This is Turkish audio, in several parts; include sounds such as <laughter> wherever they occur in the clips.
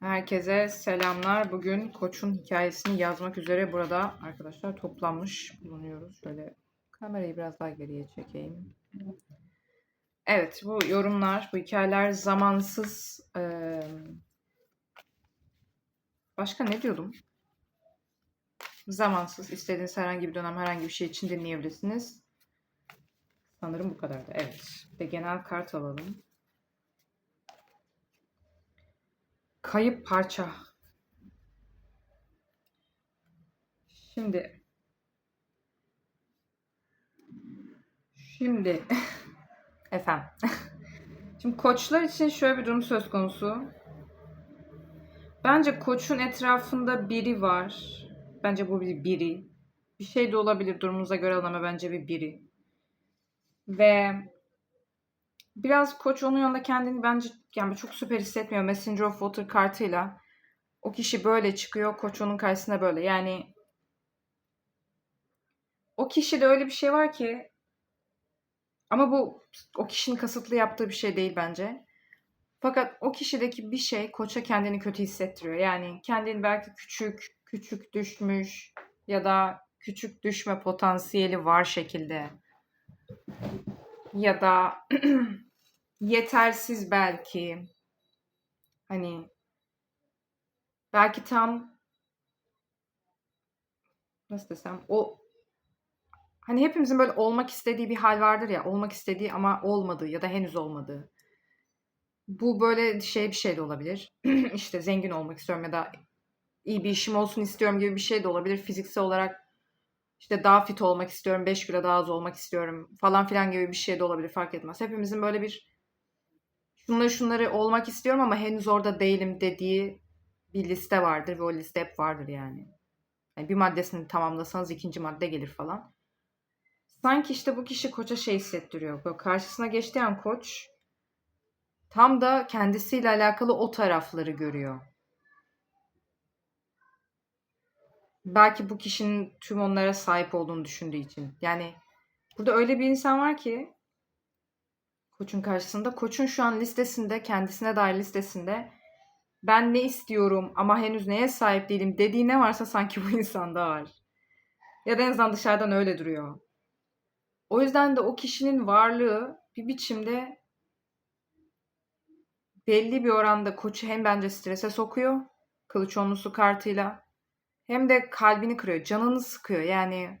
Herkese selamlar. Bugün Koç'un hikayesini yazmak üzere burada arkadaşlar toplanmış bulunuyoruz. Şöyle kamerayı biraz daha geriye çekeyim. Evet, bu yorumlar, bu hikayeler zamansız. eee, başka ne diyordum? Zamansız. İstediğiniz herhangi bir dönem, herhangi bir şey için dinleyebilirsiniz. Sanırım bu kadardı. Evet. Ve genel kart alalım. Kayıp parça. Şimdi şimdi <laughs> efendim. <laughs> Şimdi koçlar için şöyle bir durum söz konusu. Bence koçun etrafında biri var. Bence bu bir biri. Bir şey de olabilir durumunuza göre ama bence bir biri. Ve biraz koç onun yanında kendini bence yani çok süper hissetmiyor. Messenger of Water kartıyla. O kişi böyle çıkıyor. Koç onun karşısında böyle. Yani o kişide öyle bir şey var ki ama bu o kişinin kasıtlı yaptığı bir şey değil bence. Fakat o kişideki bir şey koça kendini kötü hissettiriyor. Yani kendini belki küçük, küçük düşmüş ya da küçük düşme potansiyeli var şekilde. Ya da <clears throat> yetersiz belki. Hani belki tam nasıl desem o hani hepimizin böyle olmak istediği bir hal vardır ya olmak istediği ama olmadığı ya da henüz olmadığı. Bu böyle şey bir şey de olabilir. <clears throat> işte zengin olmak istiyorum ya da iyi bir işim olsun istiyorum gibi bir şey de olabilir. Fiziksel olarak işte daha fit olmak istiyorum, 5 kilo daha az olmak istiyorum falan filan gibi bir şey de olabilir fark etmez. Hepimizin böyle bir şunları şunları olmak istiyorum ama henüz orada değilim dediği bir liste vardır ve o liste hep vardır yani. yani bir maddesini tamamlasanız ikinci madde gelir falan. Sanki işte bu kişi koça şey hissettiriyor. Böyle karşısına geçtiği an koç tam da kendisiyle alakalı o tarafları görüyor. Belki bu kişinin tüm onlara sahip olduğunu düşündüğü için. Yani burada öyle bir insan var ki Koç'un karşısında. Koç'un şu an listesinde, kendisine dair listesinde ben ne istiyorum ama henüz neye sahip değilim dediği ne varsa sanki bu <laughs> insanda var. Ya da en azından dışarıdan öyle duruyor. O yüzden de o kişinin varlığı bir biçimde belli bir oranda koçu hem bence strese sokuyor kılıç onlusu kartıyla hem de kalbini kırıyor, canını sıkıyor. Yani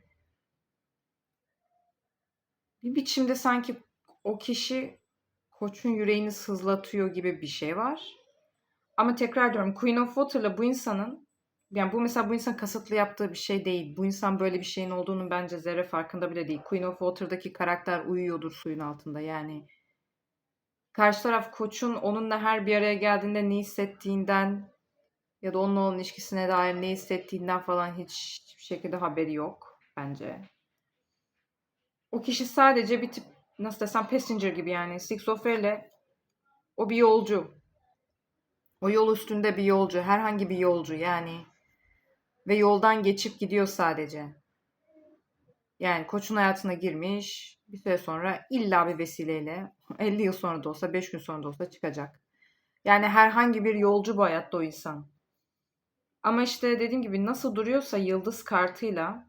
bir biçimde sanki o kişi koçun yüreğini sızlatıyor gibi bir şey var. Ama tekrar diyorum Queen of Water'la bu insanın yani bu mesela bu insan kasıtlı yaptığı bir şey değil. Bu insan böyle bir şeyin olduğunu bence zerre farkında bile değil. Queen of Water'daki karakter uyuyordur suyun altında yani. Karşı taraf koçun onunla her bir araya geldiğinde ne hissettiğinden ya da onunla olan ilişkisine dair ne hissettiğinden falan hiç hiçbir şekilde haberi yok bence. O kişi sadece bir tip nasıl desem passenger gibi yani. Six of ile o bir yolcu. O yol üstünde bir yolcu. Herhangi bir yolcu yani. Ve yoldan geçip gidiyor sadece. Yani koçun hayatına girmiş. Bir süre sonra illa bir vesileyle <laughs> 50 yıl sonra da olsa 5 gün sonra da olsa çıkacak. Yani herhangi bir yolcu bu hayatta o insan. Ama işte dediğim gibi nasıl duruyorsa yıldız kartıyla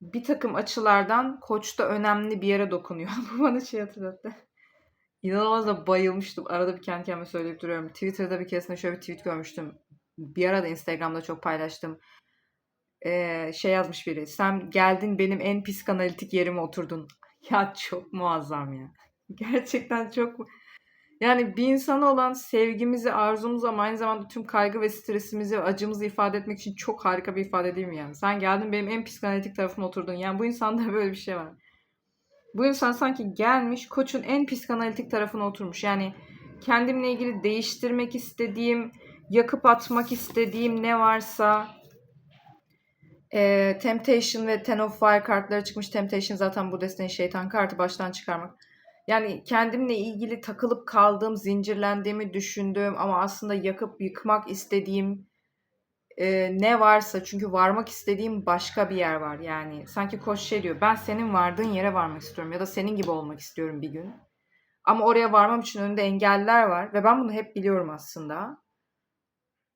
bir takım açılardan koçta önemli bir yere dokunuyor. <laughs> Bu bana şey hatırlattı. İnanılmaz da bayılmıştım. Arada bir kendi kendime söyleyip duruyorum. Twitter'da bir keresinde şöyle bir tweet görmüştüm. Bir ara da Instagram'da çok paylaştım. Ee, şey yazmış biri. Sen geldin benim en psikanalitik yerime oturdun. <laughs> Ya çok muazzam ya. Gerçekten çok yani bir insana olan sevgimizi, arzumuzu ama aynı zamanda tüm kaygı ve stresimizi, acımızı ifade etmek için çok harika bir ifade değil mi yani? Sen geldin benim en psikanalitik tarafıma oturdun. Yani bu insanda <laughs> böyle bir şey var. Bu insan sanki gelmiş koçun en psikanalitik tarafına oturmuş. Yani kendimle ilgili değiştirmek istediğim, yakıp atmak istediğim ne varsa e, Temptation ve Ten of Fire kartları çıkmış. Temptation zaten bu desteğin şeytan kartı baştan çıkarmak. Yani kendimle ilgili takılıp kaldığım, zincirlendiğimi düşündüğüm ama aslında yakıp yıkmak istediğim e, ne varsa çünkü varmak istediğim başka bir yer var. Yani sanki koç şey diyor ben senin vardığın yere varmak istiyorum ya da senin gibi olmak istiyorum bir gün. Ama oraya varmam için önünde engeller var ve ben bunu hep biliyorum aslında.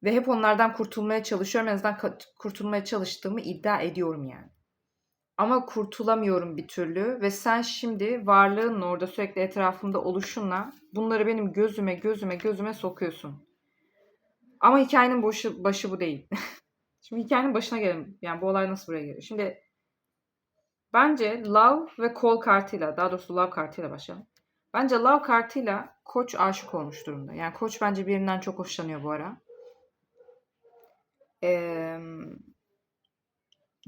Ve hep onlardan kurtulmaya çalışıyorum. En azından kurtulmaya çalıştığımı iddia ediyorum yani. Ama kurtulamıyorum bir türlü ve sen şimdi varlığınla orada sürekli etrafımda oluşunla bunları benim gözüme gözüme gözüme sokuyorsun. Ama hikayenin başı, başı bu değil. <laughs> şimdi hikayenin başına gelelim. Yani bu olay nasıl buraya geliyor? Şimdi bence Love ve Call kartıyla daha doğrusu Love kartıyla başlayalım. Bence Love kartıyla Koç aşık olmuş durumda. Yani Koç bence birinden çok hoşlanıyor bu ara. Eee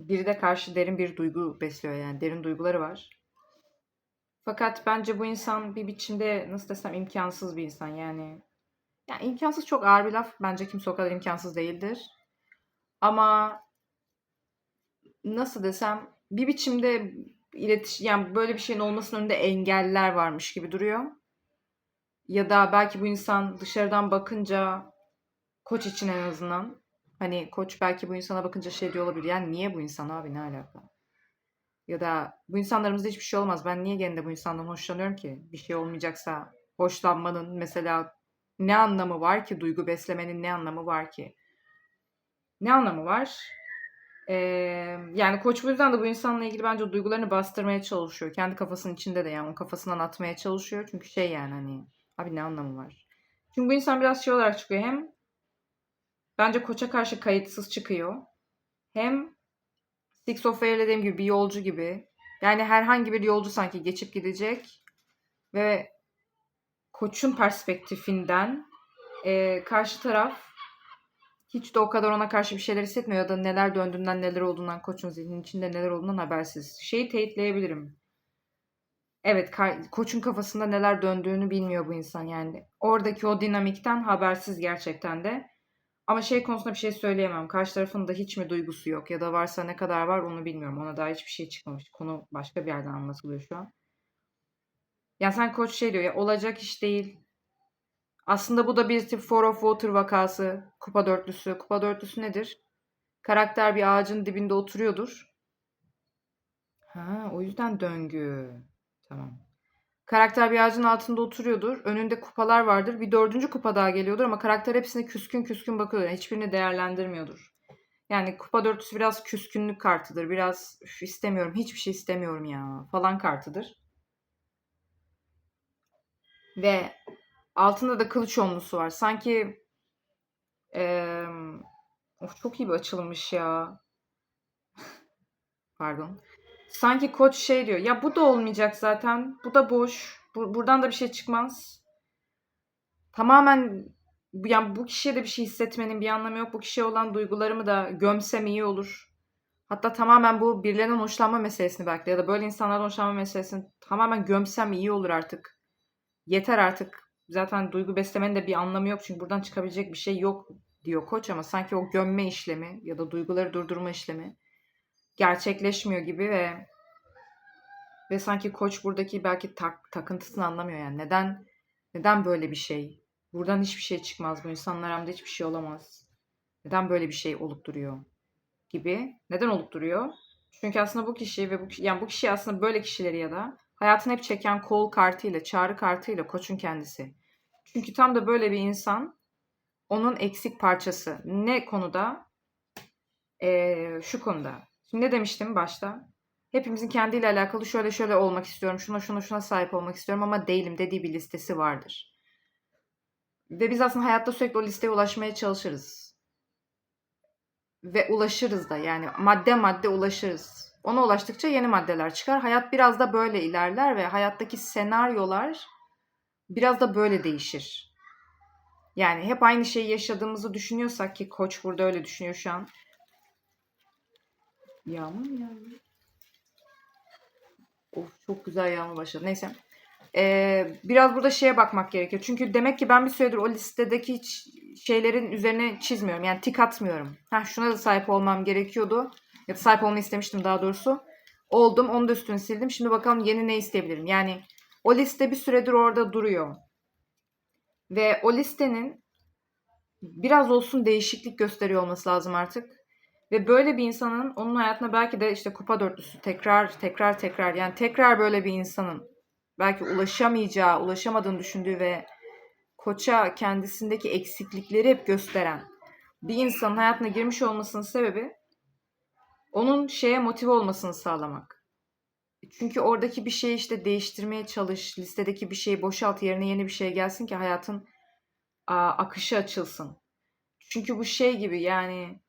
biri de karşı derin bir duygu besliyor yani derin duyguları var. Fakat bence bu insan bir biçimde nasıl desem imkansız bir insan yani. Yani imkansız çok ağır bir laf. Bence kimse o kadar imkansız değildir. Ama nasıl desem bir biçimde iletiş yani böyle bir şeyin olmasının önünde engeller varmış gibi duruyor. Ya da belki bu insan dışarıdan bakınca koç için en azından Hani koç belki bu insana bakınca şey diyor olabilir. Yani niye bu insan abi ne alaka? Ya da bu insanlarımızda hiçbir şey olmaz. Ben niye gene de bu insandan hoşlanıyorum ki? Bir şey olmayacaksa hoşlanmanın mesela ne anlamı var ki? Duygu beslemenin ne anlamı var ki? Ne anlamı var? Ee, yani koç bu yüzden de bu insanla ilgili bence duygularını bastırmaya çalışıyor. Kendi kafasının içinde de yani onun kafasından atmaya çalışıyor. Çünkü şey yani hani abi ne anlamı var? Çünkü bu insan biraz şey olarak çıkıyor. Hem Bence Koç'a karşı kayıtsız çıkıyor. Hem Six of Fire dediğim gibi bir yolcu gibi. Yani herhangi bir yolcu sanki geçip gidecek ve Koç'un perspektifinden e, karşı taraf hiç de o kadar ona karşı bir şeyler hissetmiyor ya da neler döndüğünden neler olduğundan Koç'un zihninin içinde neler olduğundan habersiz. Şeyi teyitleyebilirim. Evet, Koç'un kafasında neler döndüğünü bilmiyor bu insan yani. Oradaki o dinamikten habersiz gerçekten de. Ama şey konusunda bir şey söyleyemem. Karşı tarafın da hiç mi duygusu yok ya da varsa ne kadar var onu bilmiyorum. Ona daha hiçbir şey çıkmamış. Konu başka bir yerden anlatılıyor şu an. Yani sen koç şey diyor ya olacak iş değil. Aslında bu da bir tip Four of Water vakası. Kupa dörtlüsü. Kupa dörtlüsü nedir? Karakter bir ağacın dibinde oturuyordur. Ha, o yüzden döngü. Tamam. Karakter bir ağacın altında oturuyordur. Önünde kupalar vardır. Bir dördüncü kupa daha geliyordur ama karakter hepsine küskün küskün bakıyordur. Hiçbirini değerlendirmiyordur. Yani kupa dörtlüsü biraz küskünlük kartıdır. Biraz istemiyorum, hiçbir şey istemiyorum ya falan kartıdır. Ve altında da kılıç onlusu var. Sanki ee, of, çok iyi bir açılmış ya. <laughs> Pardon. Sanki koç şey diyor. Ya bu da olmayacak zaten. Bu da boş. Bu, buradan da bir şey çıkmaz. Tamamen yani bu kişiye de bir şey hissetmenin bir anlamı yok. Bu kişiye olan duygularımı da gömsem iyi olur. Hatta tamamen bu birilerinden hoşlanma meselesini belki ya da böyle insanlardan hoşlanma meselesini tamamen gömsem iyi olur artık. Yeter artık. Zaten duygu beslemenin de bir anlamı yok. Çünkü buradan çıkabilecek bir şey yok diyor koç ama sanki o gömme işlemi ya da duyguları durdurma işlemi gerçekleşmiyor gibi ve ve sanki koç buradaki belki tak, takıntısını anlamıyor yani. Neden neden böyle bir şey? Buradan hiçbir şey çıkmaz. Bu insanlar de hiçbir şey olamaz. Neden böyle bir şey olup duruyor? Gibi. Neden olup duruyor? Çünkü aslında bu kişi ve bu yani bu kişi aslında böyle kişileri ya da hayatını hep çeken kol kartıyla, çağrı kartıyla koçun kendisi. Çünkü tam da böyle bir insan onun eksik parçası. Ne konuda? Ee, şu konuda. Şimdi ne demiştim başta? Hepimizin kendiyle alakalı şöyle şöyle olmak istiyorum, şuna şuna şuna sahip olmak istiyorum ama değilim dediği bir listesi vardır. Ve biz aslında hayatta sürekli o listeye ulaşmaya çalışırız. Ve ulaşırız da yani madde madde ulaşırız. Ona ulaştıkça yeni maddeler çıkar. Hayat biraz da böyle ilerler ve hayattaki senaryolar biraz da böyle değişir. Yani hep aynı şeyi yaşadığımızı düşünüyorsak ki koç burada öyle düşünüyor şu an. Yağmur mu yağıyor? Of çok güzel yağmur başladı. Neyse. Ee, biraz burada şeye bakmak gerekiyor. Çünkü demek ki ben bir süredir o listedeki hiç şeylerin üzerine çizmiyorum. Yani tik atmıyorum. Heh, şuna da sahip olmam gerekiyordu. Ya da sahip olmayı istemiştim daha doğrusu. Oldum. Onu da üstüne sildim. Şimdi bakalım yeni ne isteyebilirim. Yani o liste bir süredir orada duruyor. Ve o listenin biraz olsun değişiklik gösteriyor olması lazım artık. Ve böyle bir insanın onun hayatına belki de işte kupa dörtlüsü tekrar tekrar tekrar yani tekrar böyle bir insanın belki ulaşamayacağı, ulaşamadığını düşündüğü ve koça kendisindeki eksiklikleri hep gösteren bir insanın hayatına girmiş olmasının sebebi onun şeye motive olmasını sağlamak. Çünkü oradaki bir şeyi işte değiştirmeye çalış, listedeki bir şeyi boşalt, yerine yeni bir şey gelsin ki hayatın aa, akışı açılsın. Çünkü bu şey gibi yani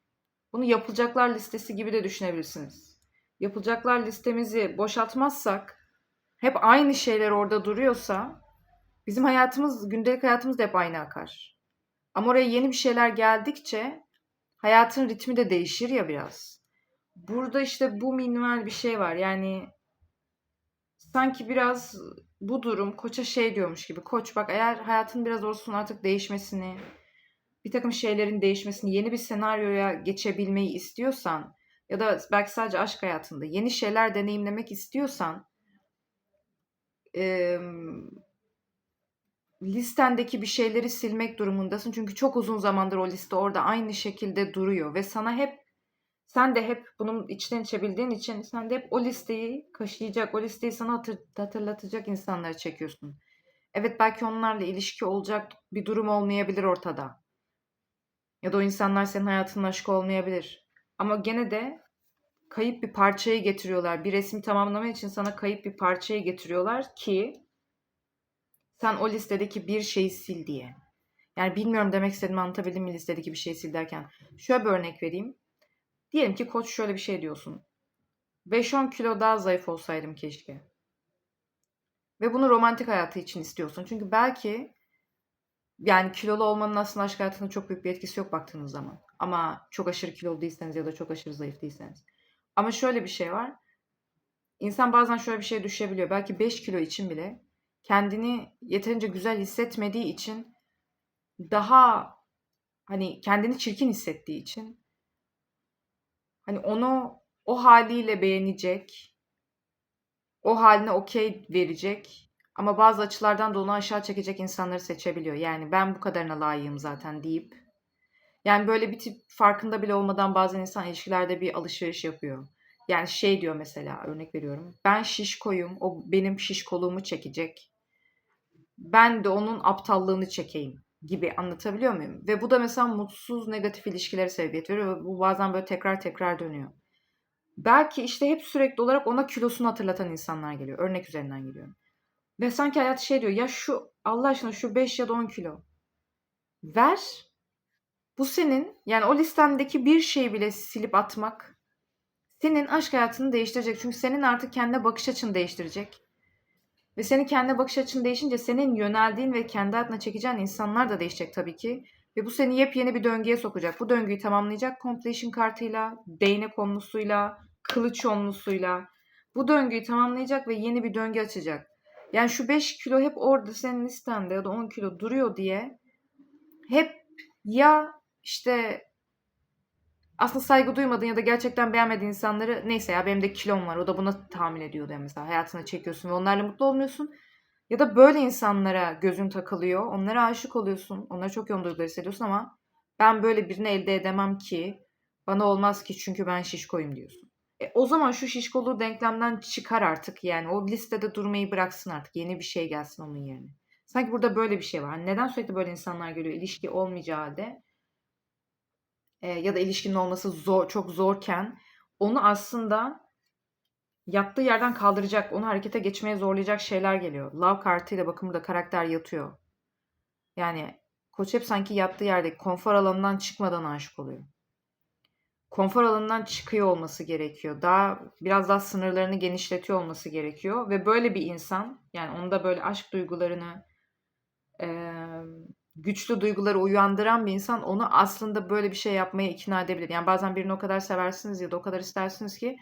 bunu yapılacaklar listesi gibi de düşünebilirsiniz. Yapılacaklar listemizi boşaltmazsak hep aynı şeyler orada duruyorsa bizim hayatımız, gündelik hayatımız da hep aynı akar. Ama oraya yeni bir şeyler geldikçe hayatın ritmi de değişir ya biraz. Burada işte bu minimal bir şey var. Yani sanki biraz bu durum koça şey diyormuş gibi. Koç bak eğer hayatın biraz olsun artık değişmesini, bir takım şeylerin değişmesini, yeni bir senaryoya geçebilmeyi istiyorsan ya da belki sadece aşk hayatında yeni şeyler deneyimlemek istiyorsan eee, listendeki bir şeyleri silmek durumundasın. Çünkü çok uzun zamandır o liste orada aynı şekilde duruyor ve sana hep sen de hep bunun içten içe bildiğin için sen de hep o listeyi kaşıyacak, o listeyi sana hatır- hatırlatacak insanları çekiyorsun. Evet belki onlarla ilişki olacak bir durum olmayabilir ortada. Ya da o insanlar senin hayatının aşkı olmayabilir. Ama gene de kayıp bir parçayı getiriyorlar. Bir resmi tamamlaman için sana kayıp bir parçayı getiriyorlar ki sen o listedeki bir şeyi sil diye. Yani bilmiyorum demek istediğimi anlatabildim mi listedeki bir şeyi sil derken. Şöyle bir örnek vereyim. Diyelim ki koç şöyle bir şey diyorsun. 5-10 kilo daha zayıf olsaydım keşke. Ve bunu romantik hayatı için istiyorsun. Çünkü belki yani kilolu olmanın aslında aşk hayatında çok büyük bir etkisi yok baktığınız zaman. Ama çok aşırı kilolu değilseniz ya da çok aşırı zayıf değilseniz. Ama şöyle bir şey var. İnsan bazen şöyle bir şeye düşebiliyor. Belki 5 kilo için bile kendini yeterince güzel hissetmediği için daha hani kendini çirkin hissettiği için hani onu o haliyle beğenecek, o haline okey verecek ama bazı açılardan da onu aşağı çekecek insanları seçebiliyor. Yani ben bu kadarına layığım zaten deyip yani böyle bir tip farkında bile olmadan bazen insan ilişkilerde bir alışveriş yapıyor. Yani şey diyor mesela örnek veriyorum. Ben şişkoyum, o benim şişkoluğumu çekecek. Ben de onun aptallığını çekeyim gibi anlatabiliyor muyum? Ve bu da mesela mutsuz negatif ilişkilere sebebiyet veriyor ve bu bazen böyle tekrar tekrar dönüyor. Belki işte hep sürekli olarak ona kilosunu hatırlatan insanlar geliyor. Örnek üzerinden geliyorum. Ve sanki hayat şey diyor ya şu Allah aşkına şu 5 ya da 10 kilo ver. Bu senin yani o listendeki bir şeyi bile silip atmak senin aşk hayatını değiştirecek. Çünkü senin artık kendine bakış açını değiştirecek. Ve senin kendine bakış açın değişince senin yöneldiğin ve kendi hayatına çekeceğin insanlar da değişecek tabii ki. Ve bu seni yepyeni bir döngüye sokacak. Bu döngüyü tamamlayacak completion kartıyla, değnek onlusuyla, kılıç onlusuyla. Bu döngüyü tamamlayacak ve yeni bir döngü açacak. Yani şu 5 kilo hep orada senin listende ya da 10 kilo duruyor diye hep ya işte aslında saygı duymadığın ya da gerçekten beğenmediğin insanları neyse ya benim de kilom var o da buna tahmin ediyor diye mesela hayatına çekiyorsun ve onlarla mutlu olmuyorsun. Ya da böyle insanlara gözün takılıyor. Onlara aşık oluyorsun. Onlara çok yoğun duygular hissediyorsun ama ben böyle birini elde edemem ki. Bana olmaz ki çünkü ben şişkoyum diyorsun. E, o zaman şu şişkoluğu denklemden çıkar artık yani. O listede durmayı bıraksın artık. Yeni bir şey gelsin onun yerine. Sanki burada böyle bir şey var. Hani neden sürekli böyle insanlar geliyor? İlişki olmayacağı halde e, ya da ilişkinin olması zor, çok zorken onu aslında yattığı yerden kaldıracak, onu harekete geçmeye zorlayacak şeyler geliyor. Love kartıyla bakın burada karakter yatıyor. Yani koç hep sanki yattığı yerde konfor alanından çıkmadan aşık oluyor. Konfor alanından çıkıyor olması gerekiyor. Daha biraz daha sınırlarını genişletiyor olması gerekiyor ve böyle bir insan yani onda böyle aşk duygularını eee güçlü duyguları uyandıran bir insan onu aslında böyle bir şey yapmaya ikna edebilir. Yani bazen birini o kadar seversiniz ya da o kadar istersiniz ki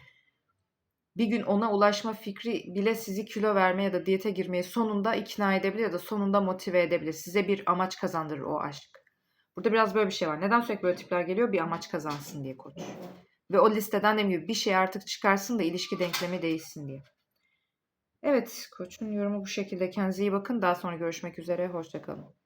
bir gün ona ulaşma fikri bile sizi kilo vermeye ya da diyete girmeye sonunda ikna edebilir ya da sonunda motive edebilir. Size bir amaç kazandırır o aşk. Burada biraz böyle bir şey var. Neden sürekli böyle tipler geliyor? Bir amaç kazansın diye koç. Ve o listeden dediğim gibi bir şey artık çıkarsın da ilişki denklemi değişsin diye. Evet koçun yorumu bu şekilde. Kendinize iyi bakın. Daha sonra görüşmek üzere. Hoşçakalın.